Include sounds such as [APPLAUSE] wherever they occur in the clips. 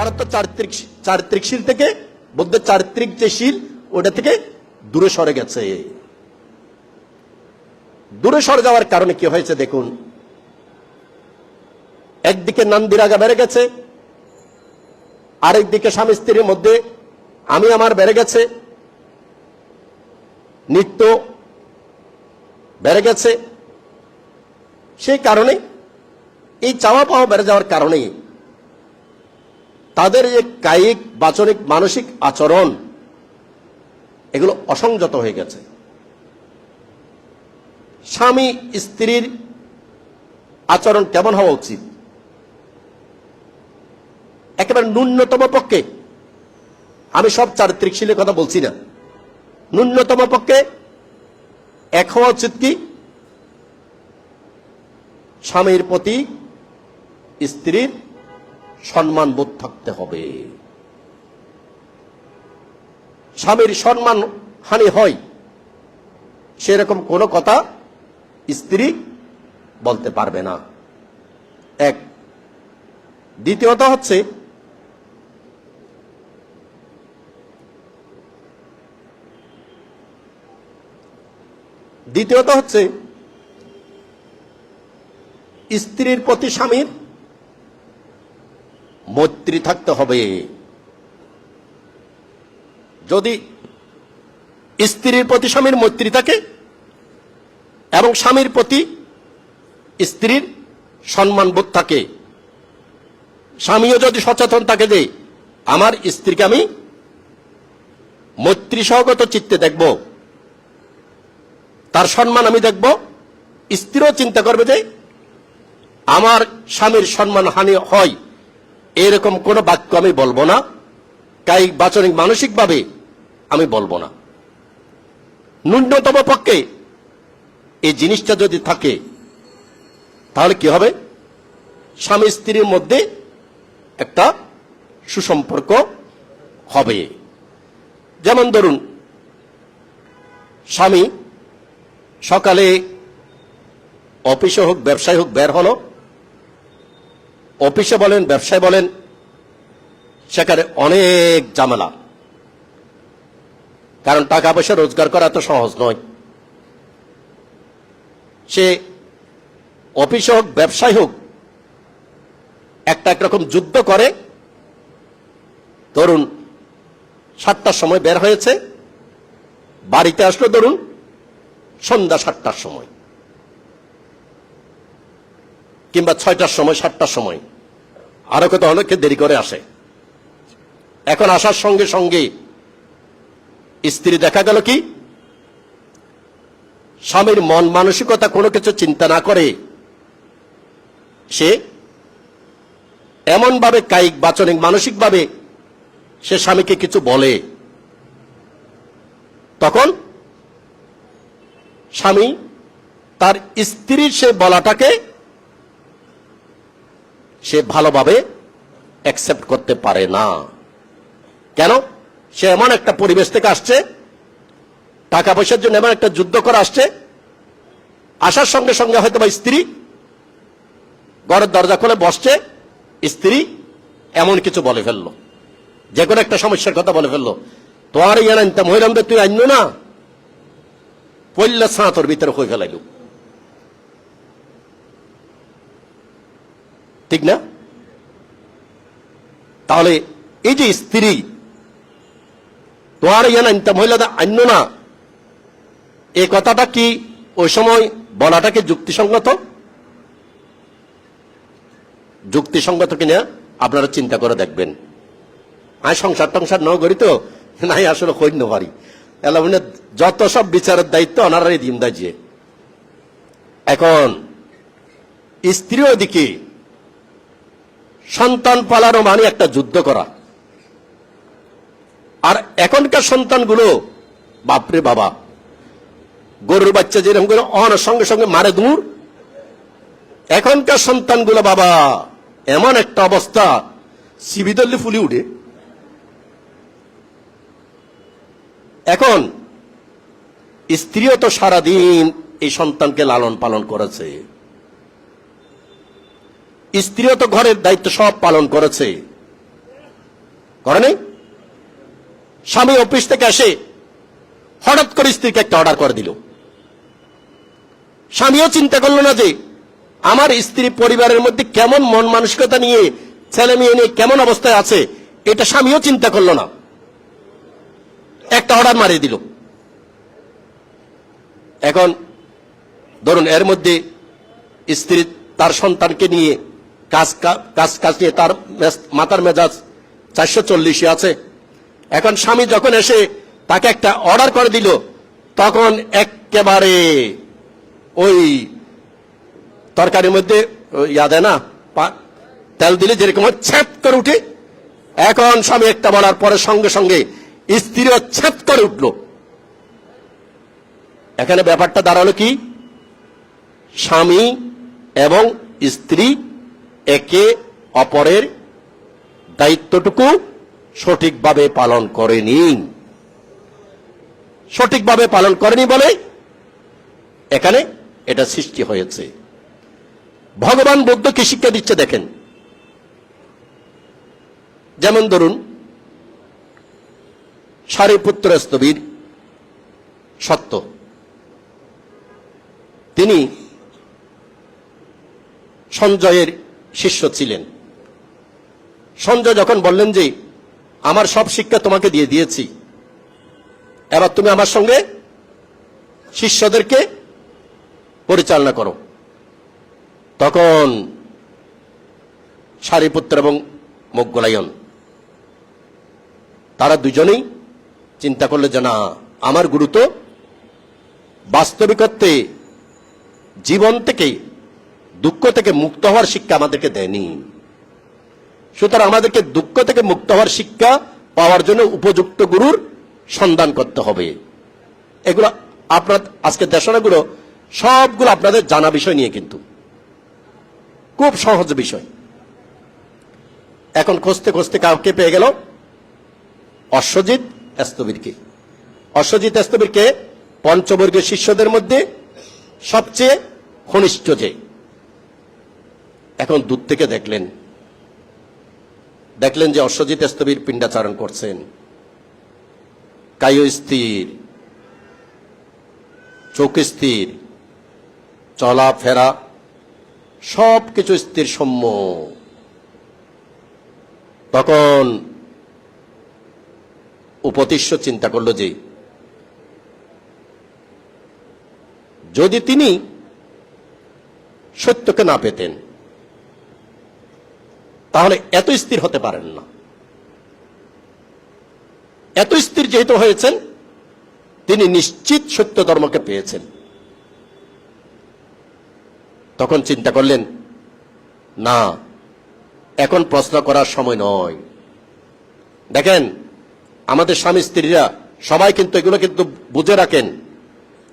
তারা তো চারিত্রিক চারিত্রিক শীল থেকে বুদ্ধের চারিত্রিক যে শীল, ওটা থেকে দূরে সরে গেছে। দূরে সরে যাওয়ার কারণে কি হয়েছে দেখুন। একদিকে নান্দিরাগা বেড়ে গেছে, আরেকদিকে স্বামী স্ত্রীর মধ্যে আমি আমার বেড়ে গেছে, নিত্য বেড়ে গেছে। সেই কারণে এই চাওয়া পাওয়া বেড়ে যাওয়ার কারণে তাদের যে কায়িক, বাচনিক, মানসিক আচরণ, এগুলো অসংযত হয়ে গেছে। স্বামী, স্ত্রীর আচরণ কেমন হওয়া উচিত? একেবারে ন্যূনতম পক্ষে। আমি সব চারিত্রিক শীলের কথা বলছি না। ন্যূনতম পক্ষে এক হওয়া উচিত কি? স্বামীর প্রতি স্ত্রীর সম্মান বোধ থাকতে হবে। স্বামীর সম্মান হানি হয়, সেরকম কোনো কথা স্ত্রী বলতে পারবে না। এক। দ্বিতীয়ত হচ্ছে দ্বিতীয়ত হচ্ছে, স্ত্রীর প্রতি স্বামীর মৈত্রী থাকতে হবে। যদি স্ত্রীর প্রতি স্বামীর মৈত্রী থাকে এবং স্বামীর প্রতি স্ত্রীর সম্মানবোধ থাকে, স্বামীও যদি সচেতন থাকে যে আমার স্ত্রীকে আমি মৈত্রী সহগত চিত্তে দেখব, তার সম্মান আমি দেখব, স্ত্রীও চিন্তা করবে যে আমার স্বামীর সম্মান হানি হয়। এরকম কোনো বাক্য আমি বলব না। কায়িক বাচনিক মানসিকভাবে আমি বলব না। ন্যূনতম পক্ষে এই জিনিসটা যদি থাকে, তাহলে কি হবে? স্বামী স্ত্রীর মধ্যে একটা সুসম্পর্ক হবে। যেমন ধরুন, স্বামী সকালে অফিসে হোক, ব্যবসায় হোক, বের হলো অফিসে বলেন, ব্যবসায় বলেন, সেখানে অনেক ঝামেলা। কারণ টাকা পয়সা রোজগার করা তো সহজ নয়। সে অফিসে হোক, ব্যবসায় হোক, একটা একরকম যুদ্ধ করে। ধরুন, সাতটার সময় বের হয়েছে, বাড়িতে আসলো, ধরুন, সন্ধ্যা সাতটার সময়। কিংবা ছয়টার সময়, সাতটার সময়। আরও কত অনেকে দেরি করে আসে। এখন আসার সঙ্গে সঙ্গে স্ত্রী দেখা গেল কি? স্বামীর মন মানসিকতা কোনো কিছু চিন্তা না করে সে এমন ভাবে কায়িক, বাচনিক, মানসিকভাবে সে স্বামীকে কিছু বলে। তখন স্বামী তার স্ত্রীর সে বলাটাকে সে ভালোভাবে অ্যাকসেপ্ট করতে পারে না। কেন? সে এমন একটা পরিবেশ থেকে আসছে, টাকা পয়সার জন্য এমন একটা যুদ্ধ করে আসছে, আসার সঙ্গে সঙ্গে হয়তো বা স্ত্রী ঘরের দরজা খুলে বসছে, স্ত্রী এমন কিছু বলে ফেলল। যে কোনো একটা সমস্যার কথা বলে ফেলল। তোমার ইয়ান আনতে মহিলামদের তুই আইন না পল্লা সাঁতর ভিতরে হয়ে ফেলাইল? ঠিক না? তাহলে এই যে স্ত্রী, তোমার ইয়ান আনতে মহিলাদের আন্য না এই কথাটা কি ওই সময় বলাটা কি যুক্তিসঙ্গত? যুক্তিসঙ্গত কিনা আপনারা চিন্তা করে দেখবেন। আমি সংসার টংসার ন করি তো, নাই আসলে কইন্য পারি। এলা মানে যত সব বিচারের দায়িত্ব ওনারাই দিন দাজিয়ে এখন স্ত্রী ওদিকে সন্তান পালানো মানে একটা যুদ্ধ করা। আর এখনকার সন্তানগুলো, বাপরে বাবা, গরুর বাচ্চা যেরকম করে অন সঙ্গে সঙ্গে মারে দূর এখনকার সন্তানগুলো বাবা, এমন একটা অবস্থা সিবিদল্লি ফুলি উঠে। এখন, স্ত্রীও তো সারাদিন এই সন্তানকে লালন পালন করেছে। স্ত্রীও তো ঘরের দায়িত্ব সব পালন করেছে। করে নাই? স্বামী অফিস থেকে এসে হঠাৎ করে স্ত্রীকে একটা অর্ডার করে দিল। স্বামীও চিন্তা করল না যে আমার স্ত্রী পরিবারের মধ্যে কেমন মন মানসিকতা নিয়ে, ছেলে মেয়ে নিয়ে কেমন অবস্থায় আছে, এটা স্বামীও চিন্তা করল না। একটা অর্ডার মারিয়ে দিল। এখন ধরুন এর মধ্যে স্ত্রী তার সন্তানকে নিয়ে কাজ কা- কাজ কাজ নিয়ে তার মাথার মেজাজ চারশো চল্লিশে আছে। এখন স্বামী যখন এসে তাকে একটা অর্ডার করে দিল, তখন একেবারে ওই তরকারির মধ্যে ইয়া দেয় না তেল দিলে যেরকম ছ্যাপ করে উঠে, এখন স্বামী একটা বলার পরে সঙ্গে সঙ্গে স্ত্রীও ছ্যাপ করে উঠল। এখানে ব্যাপারটা দাঁড়াল কি? স্বামী এবং স্ত্রী একে অপরের দায়িত্বটুকু সঠিকভাবে পালন করেনি। সঠিকভাবে পালন করেনি বলে এখানে এটা সৃষ্টি হয়েছে। ভগবান বুদ্ধ কি শিক্ষা দিচ্ছে দেখেন? যেমন ধরুন সারিপুত্র স্তবীর সত্য। তিনি সঞ্জয়ের শিষ্য ছিলেন। সঞ্জয় যখন বললেন যে, আমার সব শিক্ষা তোমাকে দিয়ে দিয়েছি, এবার তুমি আমার সঙ্গে শিষ্যদেরকে পরিচালনা করো। তখন সারিপুত্র এবং মোগলায়ন তারা দুজনেই চিন্তা করল যে, না, আমার গুরু তো বাস্তবিকত্বে জীবন থেকে দুঃখ থেকে মুক্ত হওয়ার শিক্ষা আমাদেরকে দেয়নি। সুতরাং আমাদেরকে দুঃখ থেকে মুক্ত হওয়ার শিক্ষা পাওয়ার জন্য উপযুক্ত গুরুর সন্ধান করতে হবে। এগুলো আপনার আজকে দেশনাগুলো সবগুলো আপনাদের জানা বিষয় নিয়ে কিন্তু। খুব সহজ বিষয়। এখন খুঁজতে খুঁজতে কাউকে পেয়ে গেল? অশ্বজিৎ এস্তবীরকে। অশ্বজিৎ এস্তবীরকে পঞ্চবর্গীয় শিষ্যদের মধ্যে সবচেয়ে ঘনিষ্ঠ যে। এখন দূর থেকে দেখলেন। দেখলেন যে অশ্বজিৎ স্তবীর পিণ্ডাচারণ করছেন। কায়ু স্থির, চোখ স্থির চলাফেরা সব কিছু স্থির সম্য। তখন উপতিষ্য চিন্তা করল যে, যদি তিনি সত্যকে না পেতেন তাহলে এত স্থির হতে পারেন না। এত স্থির যেহেতু হয়েছেন, তিনি নিশ্চিত সত্য ধর্মকে পেয়েছেন। তখন চিন্তা করলেন, না, এখন প্রশ্ন করার সময় নয়। দেখেন, আমাদের স্বামী স্ত্রীরা সবাই কিন্তু এগুলো কিন্তু বুঝে রাখেন,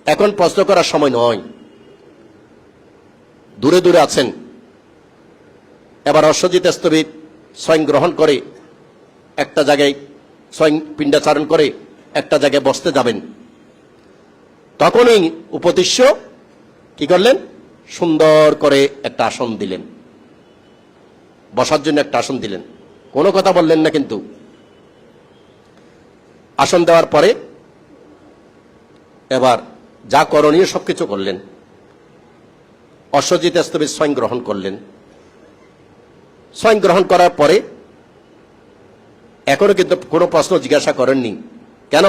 এখন প্রশ্ন করার সময় নয়। দূরে দূরে আছেন। এবার অশ্বজিৎ স্তবিত স্বয়ং গ্রহণ করে একটা জায়গায় স্বয়ং পিণ্ডাচারণ করে একটা জায়গায় বসতে যাবেন। তখনই উপদেশ্য কি করলেন? সুন্দর করে একটা আসন দিলেন। বসার জন্য একটা আসন দিলেন। কোনো কথা বললেন না কিন্তু। আসন দেওয়ার পরে এবার যা করণীয় সবকিছু করলেন। অশ্বজিৎ স্তবিত স্বয়ং গ্রহণ করলেন। স্বয়ং গ্রহণ করার পরে এখনও কিন্তু কোনো প্রশ্ন জিজ্ঞাসা করেননি। কেন?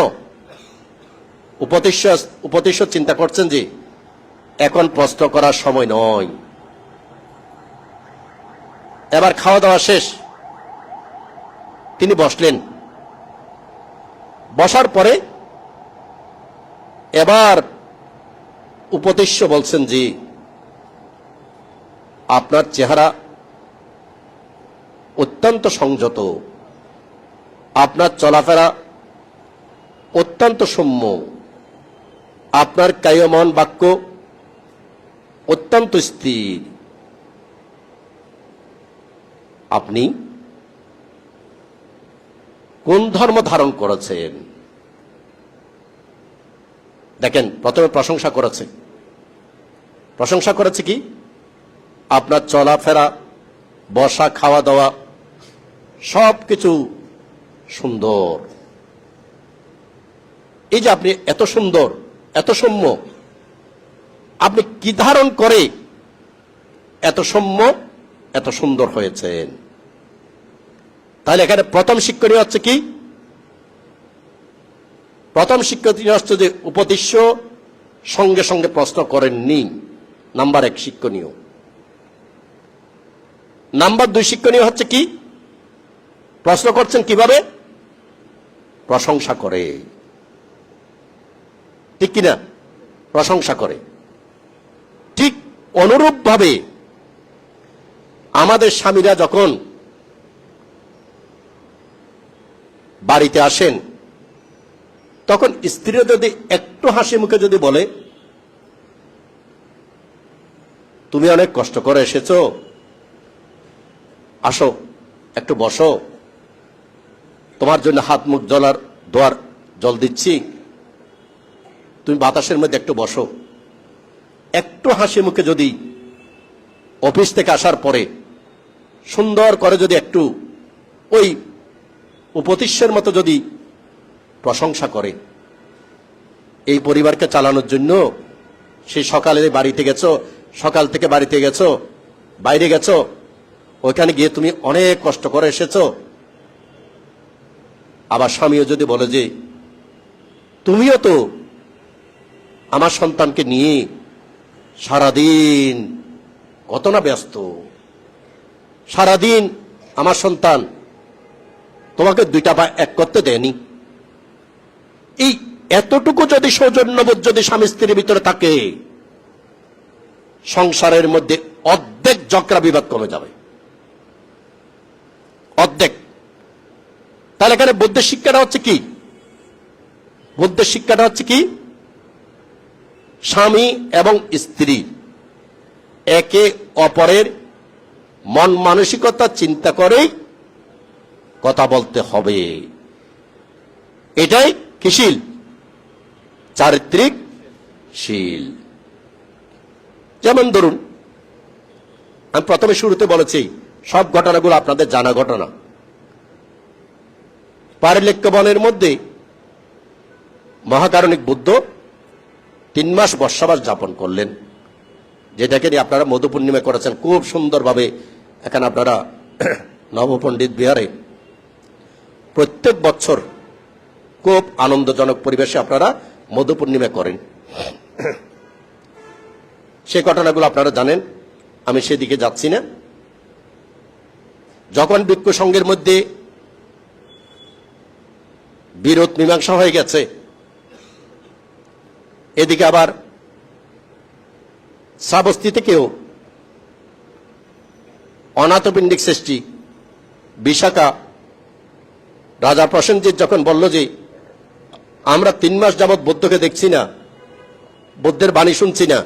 উপদেশ্য উপদেশ্য চিন্তা করছেন যে এখন প্রশ্ন করার সময় নয়। এবার খাওয়া দাওয়া শেষ। তিনি বসলেন। বসার পরে এবার উপদেশ্য বলছেন যে, আপনার চেহারা অত্যন্ত সংযত। আপনার চলাফেরা অত্যন্ত সৌম্য। আপনার কায়মন বাক্য অত্যন্ত স্থির। আপনি কোন ধর্ম ধারণ করেছেন? দেখেন, প্রথমে প্রশংসা করেছে। প্রশংসা করেছে কি? আপনার চলাফেরা, বসা খাওয়া দাওয়া সব কিছু সুন্দর। এই যে আপনি এত সুন্দর, এত সৌম্য, আপনি কি ধারণ করে এত সৌম্য, এত সুন্দর হয়েছেন? তাহলে এখানে প্রথম শিক্ষণীয় হচ্ছে কি? প্রথম শিক্ষণীয় হচ্ছে যে উপদেশ্য সঙ্গে সঙ্গে প্রশ্ন করেননি। নাম্বার এক শিক্ষণীয়। নাম্বার দুই শিক্ষণীয় হচ্ছে কি? প্রশ্ন করছেন কীভাবে? প্রশংসা করে। ঠিক কিনা? প্রশংসা করে। ঠিক অনুরূপভাবে আমাদের স্বামীরা যখন বাড়িতে আসেন, তখন স্ত্রীরা যদি একটু হাসি মুখে যদি বলে, তুমি অনেক কষ্ট করে এসেছ, আসো, একটু বসো। তোমার জন্য হাত, মুখ জলার দোয়ার জল দিচ্ছি। তুমি বাতাসের মধ্যে একটু বসো। একটু হাসি মুখে যদি অফিস থেকে আসার পরে সুন্দর করে যদি একটু ওই উপতিষ্যের মতো যদি প্রশংসা করে। এই পরিবারকে চালানোর জন্য সে সকালে বাড়িতে গেছো, সকাল থেকে বাড়িতে গেছো, বাইরে গেছো, ওইখানে গিয়ে তুমি অনেক কষ্ট করে এসেছ। আবার স্বামীও যদি বলে যে, তুমিও তো আমার সন্তানকে নিয়ে সারাদিন কত না ব্যস্ত। সারাদিন আমার সন্তান তোমাকে দুইটা পা এক করতে দেয়নি। এই এতটুকু যদি সৌজন্যবোধ যদি স্বামী স্ত্রীর ভিতরে থাকে, সংসারের মধ্যে অর্ধেক জকরা বিবাদ কমে যাবে। অর্ধেক। তাহলে এখানে বুদ্ধের শিক্ষাটা হচ্ছে কি? বুদ্ধের শিক্ষাটা হচ্ছে কি? স্বামী এবং স্ত্রী। একে অপরের মন মানসিকতা চিন্তা করেই কথা বলতে হবে। এটাই কিশিল চারিত্রিক শীল যেমন ধরুন, আমি প্রথমে শুরুতে বলেছি, সব ঘটনাগুলো আপনাদের জানা ঘটনা। পারিলেক্য বনের মধ্যে মহাকারণিক বুদ্ধ তিন মাস বর্ষাবাস যাপন করলেন। যেটাকে নিয়ে আপনারা মধু পূর্ণিমা করেছেন, খুব সুন্দরভাবে এখানে আপনারা [CLEARS THROAT] নবপণ্ডিত বিহারে প্রত্যেক বছর খুব আনন্দজনক পরিবেশে আপনারা মধু পূর্ণিমা করেন। [CLEARS THROAT] সে ঘটনাগুলো আপনারা জানেন, আমি সেদিকে যাচ্ছি না। যখন ভিক্ষু সংঘের মধ্যে বিরোধ মীমাংসা হয়ে গেছে। এদিকে আবার শ্রাবস্তি থেকেও অনাথপিণ্ডিক সৃষ্টি। বিশাখা রাজা প্রসেনজিৎ যখন বলল যে, আমরা তিন মাস যাবৎ বৌদ্ধকে দেখছি না, বৌদ্ধের বাণী শুনছি না।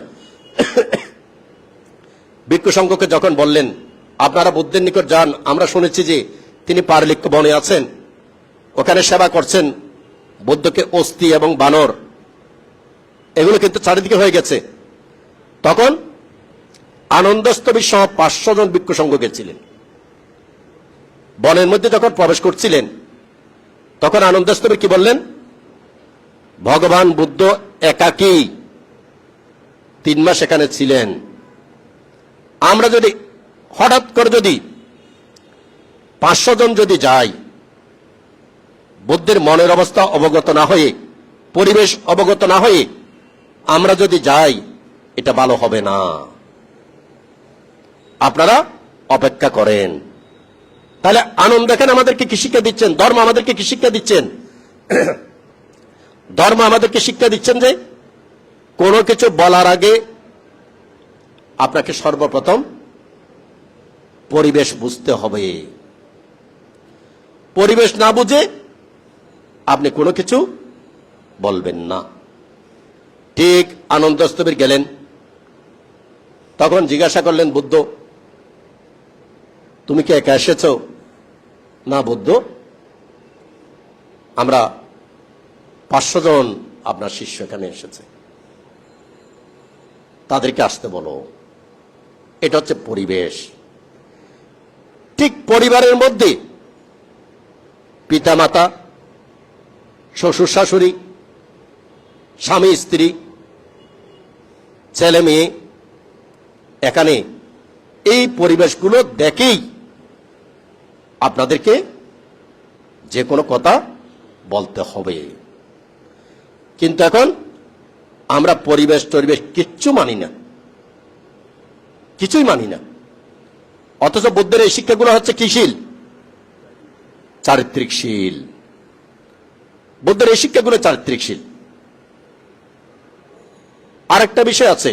ভিক্ষু সংঘকে যখন বললেন, আপনারা বুদ্ধের নিকট যান, আমরা শুনেছি যে তিনি পারলিক্য বনে আছেন। ওখানে সেবা করছেন বুদ্ধকে অস্থি এবং বানর। এগুলো কিন্তু চারিদিকে হয়ে গেছে। তখন আনন্দস্তবী সহ পাঁচশো জন ভিক্ষু সংঘ গেছিলেন বনের মধ্যে যখন প্রবেশ করছিলেন, তখন আনন্দস্তবী কি বললেন? ভগবান বুদ্ধ একাকী তিন মাস এখানে ছিলেন। আমরা যদি, হঠাৎ করে যদি পাঁচশো জন যদি যাই বুদ্ধের মনের অবস্থা অবগত না হয়ে, পরিবেশ অবগত না হয়ে আমরা যদি যাই, এটা ভালো হবে না। আপনারা অপেক্ষা করেন। তাহলে আনন্দ দেখেন আমাদেরকে কি শিক্ষা দিচ্ছেন? ধর্ম আমাদেরকে কি শিক্ষা দিচ্ছেন? [COUGHS] ধর্ম আমাদেরকে শিক্ষা দিচ্ছেন যে, কোনো কিছু বলার আগে আপনাকে সর্বপ্রথম পরিবেশ বুঝতে হবে। পরিবেশ না বুঝে আপনি কোনো কিছু বলবেন না। ঠিক আনন্দস্তবীর গেলেন। তখন জিজ্ঞাসা করলেন, বুদ্ধ, তুমি কি একা এসেছ? না, বুদ্ধ। আমরা পাঁচশো জন আপনার শিষ্য এখানে এসেছে। তাদেরকে আসতে বলো। এটা হচ্ছে পরিবেশ। ঠিক পরিবারের মধ্যে পিতা মাতা শ্বশুর শাশুড়ি, স্বামী, স্ত্রী, ছেলে, মেয়ে, এখানে এই পরিবেশগুলো দেখেই আপনাদেরকে যে কোনো কথা বলতে হবে। কিন্তু এখন আমরা পরিবেশ টরিবেশ কিচ্ছু মানি না। কিছুই মানি না। অথচ বুদ্ধের এই শিক্ষাগুলো হচ্ছে কিশীল চারিত্রিকশীল বুদ্ধের এই শিক্ষাগুলো চারিত্রিকশীল। আরেকটা বিষয় আছে,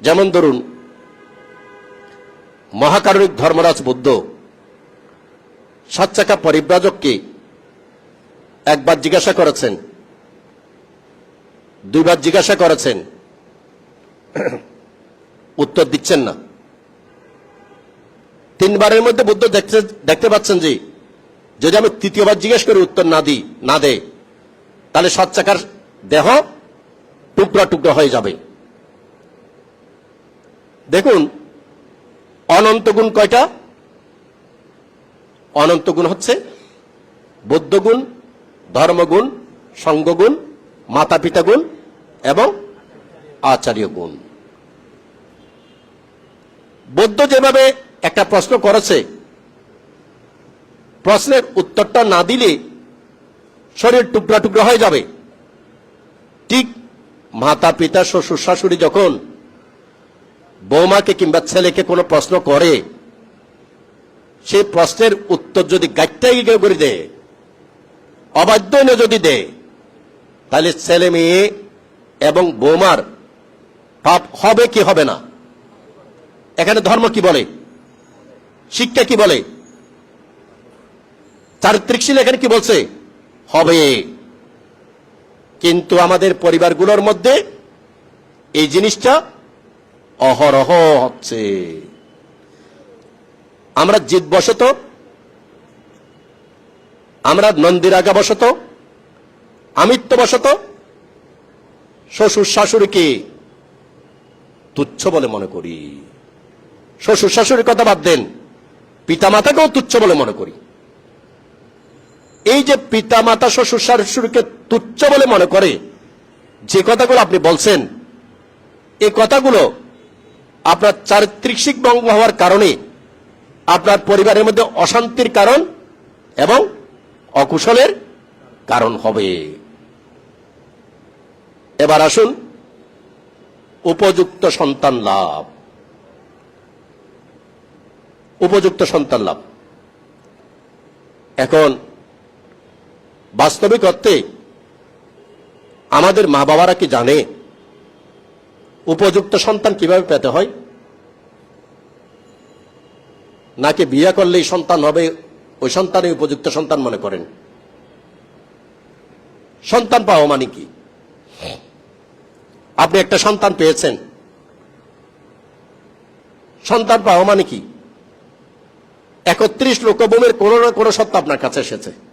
যেমন ধরুন, মহাকারণিক ধর্মরাজ বুদ্ধ সাত চাকা পরিব্রাজককে একবার জিজ্ঞাসা করেছেন, দুইবার জিজ্ঞাসা করেছেন, উত্তর দিচ্ছেন না। তিনবারের মধ্যে বুদ্ধ দেখতে দেখতে পাচ্ছেন যে যদি আমি তৃতীয়বার জিজ্ঞেস করি, উত্তর না দিই, না দে, তাহলে সাত চাকার দেহ টুকরা টুকরা হয়ে যাবে। দেখুন, অনন্ত গুণ কয়টা? অনন্ত গুণ হচ্ছে বৌদ্ধগুণ ধর্মগুণ সঙ্গগুণ মাতা পিতা গুণ এবং আচার্য গুণ। বৌদ্ধ যেভাবে একটা প্রশ্ন করেছে প্রশ্নের উত্তরটা না দিলে শরীর টুকরা টুকরা হয়ে যাবে। ঠিক মাতা পিতা, শ্বশুর শাশুড়ি যখন বৌমাকে কিংবা ছেলেকে কোনো প্রশ্ন করে, সেই প্রশ্নের উত্তর যদি গাইটাই করে দেয় অবাধ্য যদি দেয় তাহলে ছেলে মেয়ে এবং বৌমার পাপ হবে কি হবে না? এখানে ধর্ম কি বলে? শিক্ষা কি বলে? চারিত্রিক শিল এখানে কি বলছে? হবে। কিন্তু আমাদের পরিবারগুলোর মধ্যে এই জিনিসটা অহরহ হচ্ছে। আমরা জিত বশত আমরা নন্দিরাগা বশত আমিত্ব বশত শ্বশুর শাশুড়িকে তুচ্ছ বলে মনে করি। শ্বশুর শাশুড়ির কথা বাদ দেন পিতা মাতাকেও তুচ্ছ বলে মনে করি। এই যে পিতা মাতা শ্বশুর শাশুড়িকে তুচ্ছ বলে মনে করে, যে কথাগুলো আপনি বলছেন এই কথাগুলো আপনার চারিত্রিক ভঙ্গ হওয়ার কারণে আপনার পরিবারের মধ্যে অশান্তির কারণ এবং অকুশলের কারণ হবে। এবার আসুন, উপযুক্ত সন্তান লাভ। উপযুক্ত সন্তান লাভ। এখন বাস্তবিক অর্থে আমাদের মা বাবারা কি জানে উপযুক্ত সন্তান কীভাবে পেতে হয়? নাকি বিয়ে করলেই সন্তান হবে, ওই সন্তানই উপযুক্ত সন্তান মনে করেন? সন্তান পাওয়া মানে কি? আপনি একটা সন্তান পেয়েছেন। সন্তান পাওয়া মানে কি? একত্রিশ লোকভূমির কোনো না কোনো সত্য আপনার কাছে এসেছে।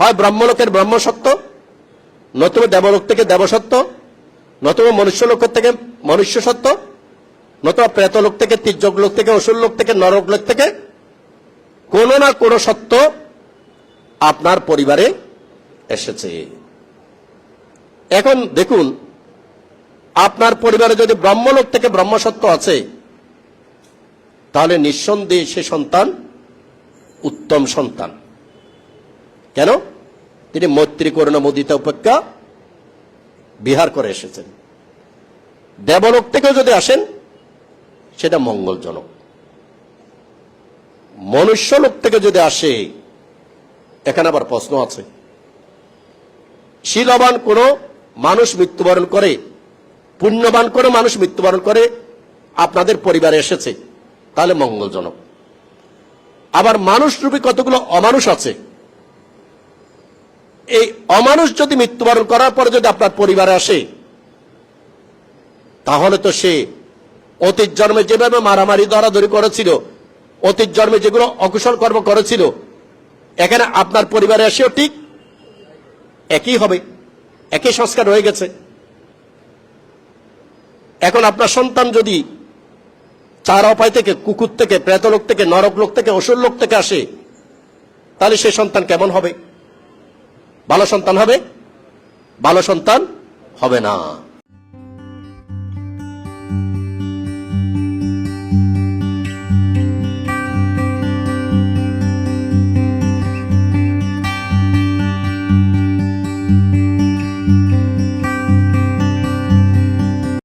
হয় ব্রহ্মলোকের ব্রহ্ম সত্য নতুবা দেবলোক থেকে দেবসত্য, নতুবা মনুষ্য লোক থেকে মনুষ্য সত্য নতুবা প্রেতলোক থেকে তির্যক লোক থেকে অসুর লোক থেকে নরক লোক থেকে কোনো না কোনো সত্য আপনার পরিবারে এসেছে। এখন দেখুন, আপনার পরিবারে যদি ব্রহ্মলোক থেকে ব্রহ্মসত্য আছে, তাহলে নিঃসন্দেহে সে সন্তান উত্তম সন্তান। কেন? তিনি মৈত্রী করুণা মুদিতা উপেক্ষা বিহার করে এসেছেন। দেবলোক থেকেও যদি আসেন, সেটা মঙ্গলজনক। মনুষ্য লোক থেকে যদি আসে, এখানে আবার প্রশ্ন আছে। শীলবান কোনো মানুষ মৃত্যুবরণ করে, পুণ্যবান কোনো মানুষ মৃত্যুবরণ করে, আপনাদের পরিবারে এসেছে, তাহলে মঙ্গলজনক। আবার মানুষ রূপী কতগুলো অমানুষ আছে এই অমানুষ যদি মৃত্যুবরণ করার পরে যদি আপনার পরিবারে আসে, তাহলে তো সে অতীত জন্মে যেভাবে মারামারি, দরাদরি করেছিল, অতীত জন্মে যেগুলো অকুশল কর্ম করেছিল, এখানে আপনার পরিবারে এসেও ঠিক একই হবে, একই সংস্কার হয়ে গেছে। এখন আপনার সন্তান যদি চার অপায় থেকে, কুকুর থেকে, প্রেতলোক থেকে, নরক লোক থেকে, অসুর লোক থেকে আসে, তাহলে সে সন্তান কেমন হবে? ভালো সন্তান হবে? ভালো সন্তান হবে না।